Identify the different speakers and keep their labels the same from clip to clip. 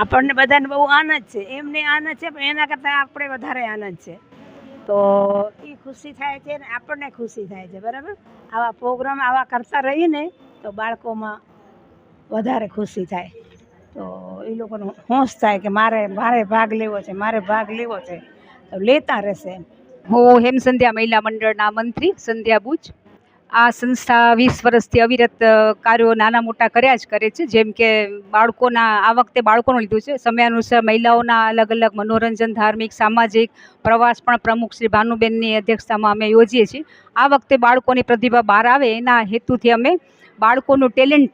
Speaker 1: આપણને બધાને બહુ આનંદ છે. એમને આનંદ છે, પણ એના કરતાં આપણે વધારે આનંદ છે. તો એ ખુશી થાય છે ને આપણને ખુશી થાય છે, બરાબર? આવા પ્રોગ્રામ આવા કરતા રહીને તો બાળકોમાં વધારે ખુશી થાય. તો એ લોકોનો હોશ થાય કે મારે મારે ભાગ લેવો છે, મારે ભાગ લેવો છે. તો લેતા રહેશે
Speaker 2: હું હેમસંધ્યા મહિલા મંડળના મંત્રી સંધ્યા બુચ આ સંસ્થા વીસ વર્ષથી અવિરત કાર્યો નાના મોટા કર્યા જ કરે છે. જેમ કે બાળકોના, આ વખતે બાળકોનું લીધું છે. સમયાનુસાર મહિલાઓના અલગ અલગ મનોરંજન, ધાર્મિક, સામાજિક, પ્રવાસ પણ પ્રમુખ શ્રી ભાનુબેનની અધ્યક્ષતામાં અમે યોજીએ છીએ. આ વખતે બાળકોની પ્રતિભા બહાર આવે એના હેતુથી અમે બાળકોનું ટેલેન્ટ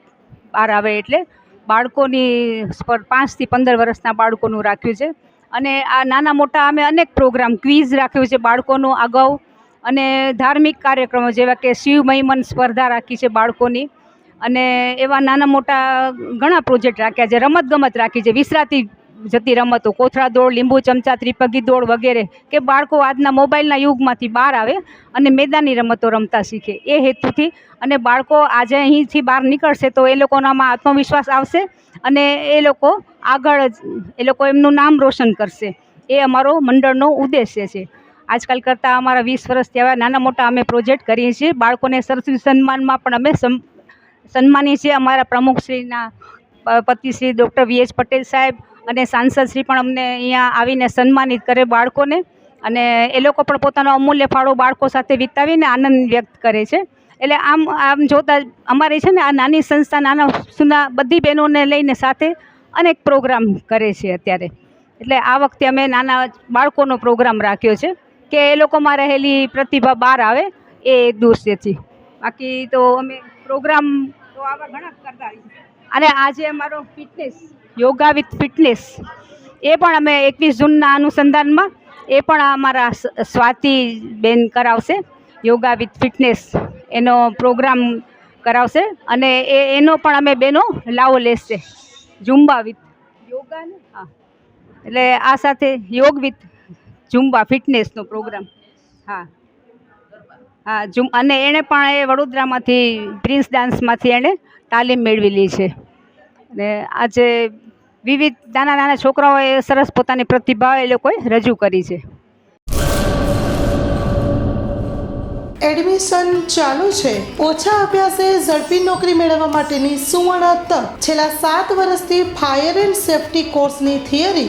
Speaker 2: બહાર આવે એટલે બાળકોની પાંચથી પંદર વર્ષના બાળકોનું રાખ્યું છે. અને આ નાના મોટા અમે અનેક પ્રોગ્રામ, ક્વિઝ રાખ્યું છે બાળકોનું. અગાઉ અને ધાર્મિક કાર્યક્રમો જેવા કે શિવ મહિમન સ્પર્ધા રાખી છે બાળકોની. અને એવા નાના મોટા ઘણા પ્રોજેક્ટ રાખ્યા છે, રમત ગમત રાખી છે. વિસરાતી જતી રમતો, કોથળા દોડ, લીંબુ ચમચા, ત્રિપગી દોડ વગેરે કે બાળકો આજના મોબાઈલના યુગમાંથી બહાર આવે અને મેદાની રમતો રમતા શીખે. એ હેતુથી અને બાળકો આજે અહીંથી બહાર નીકળશે તો એ લોકોનામાં આત્મવિશ્વાસ આવશે અને એ લોકો આગળ એ લોકો એમનું નામ રોશન કરશે. એ અમારો મંડળનો ઉદ્દેશ્ય છે. આજકાલ કરતાં અમારા વીસ વર્ષથી આવા નાના મોટા અમે પ્રોજેક્ટ કરીએ છીએ. બાળકોને સરસ્વતી સન્માનમાં પણ અમે સન્માનીએ છીએ. અમારા પ્રમુખશ્રીના પતિશ્રી પતિ Shri doctor V H Patel સાહેબ અને સાંસદ શ્રી પણ અમને અહીંયા આવીને સન્માનિત કરે બાળકોને. અને એ લોકો પણ પોતાનો અમૂલ્ય ફાળો બાળકો સાથે વિતાવીને આનંદ વ્યક્ત કરે છે. એટલે આમ આમ જોતાં અમારી છે ને આ નાની સંસ્થા, નાના, સુના બધી બહેનોને લઈને સાથે અનેક પ્રોગ્રામ કરે છે અત્યારે. એટલે આ વખતે અમે નાના બાળકોનો પ્રોગ્રામ રાખ્યો છે. કે એ લોકોમાં રહેલી પ્રતિભા બહાર આવે એ દૃશ્યથી બાકી તો અમે પ્રોગ્રામ તો આવા ઘણા કરતા અને આજે અમારો ફિટનેસ યોગા વિથ ફિટનેસ, એ પણ અમે એકવીસ જૂનના અનુસંધાનમાં એ પણ અમારા સ્વાતિ બેન કરાવશે. યોગા વિથ ફિટનેસ એનો પ્રોગ્રામ કરાવશે અને એ, એનો પણ અમે બેનો લાવો લેશે. ઝુંબા વિથ યોગા હા. એટલે આ સાથે યોગ વિથ ઝુંબા ફિટનેસનો પ્રોગ્રામ. હા. હા ઝુમ અને એણે પણ એ વડોદરામાંથી પ્રિન્સ ડાન્સમાંથી એણે તાલીમ મેળવેલી છે. અને આજે વિવિધ નાના નાના છોકરાઓએ સરસ પોતાની પ્રતિભા એ લોકોએ રજૂ કરી છે.
Speaker 3: એડમિશન ચાલુ છે. ઓછા અભ્યાસે ઝડપી નોકરી મેળવવા માટેની સુવર્ણ તક. છેલ્લા સાત વર્ષથી ફાયર એન્ડ સેફટી કોર્સની થિયરી